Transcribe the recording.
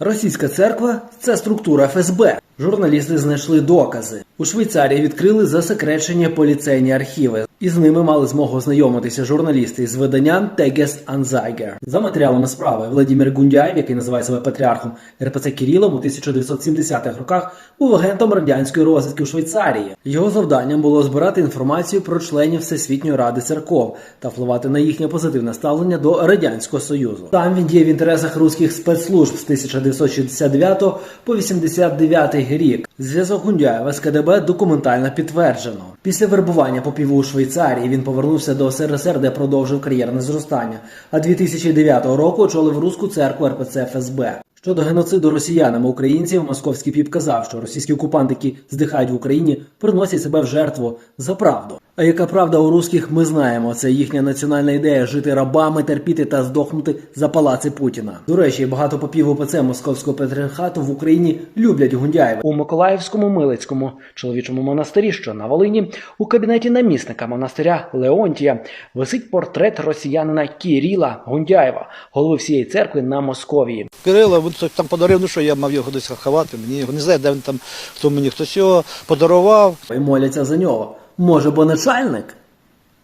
Російська церква це структура ФСБ. Журналісти знайшли докази. У Швейцарії відкрили засекречені поліцейні архіви. І з ними мали змогу ознайомитися журналісти із виданням Тегес Анзайгер. За матеріалами справи Владимир Гундяєв, який називає себе патріархом РПЦ Кирилом, у 1970-х роках був агентом радянської розвідки у Швейцарії. Його завданням було збирати інформацію про членів Всесвітньої ради церков та впливати на їхнє позитивне ставлення до радянського союзу. Там він діє в інтересах руських спецслужб з 1969 по 89 рік. Зв'язок Гундяєва з КДБ документально підтверджено. Після вербування попів у Швейцарії він повернувся до СРСР, де продовжив кар'єрне зростання. А 2009 року очолив руську церкву РПЦ ФСБ. Щодо геноциду росіянами українців, московський піп казав, що російські окупанти, які здихають в Україні, приносять себе в жертву за правду. А яка правда у русських, ми знаємо. Це їхня національна ідея жити рабами, терпіти та здохнути за палаци Путіна. До речі, багато попів УПЦ московського патріархату в Україні люблять Гундяєва. У Миколаївському Милицькому чоловічому монастирі, що на Волині, у кабінеті намісника монастиря Леонтія висить портрет росіянина Кіріла Гундяєва, голови всієї церкви на Московії. Кирила, він хтось там подарив, ну що я мав його десь ховати, мені його не знаю, де він там, хто мені хтось його подарував. і моляться за нього. Може, бо начальник?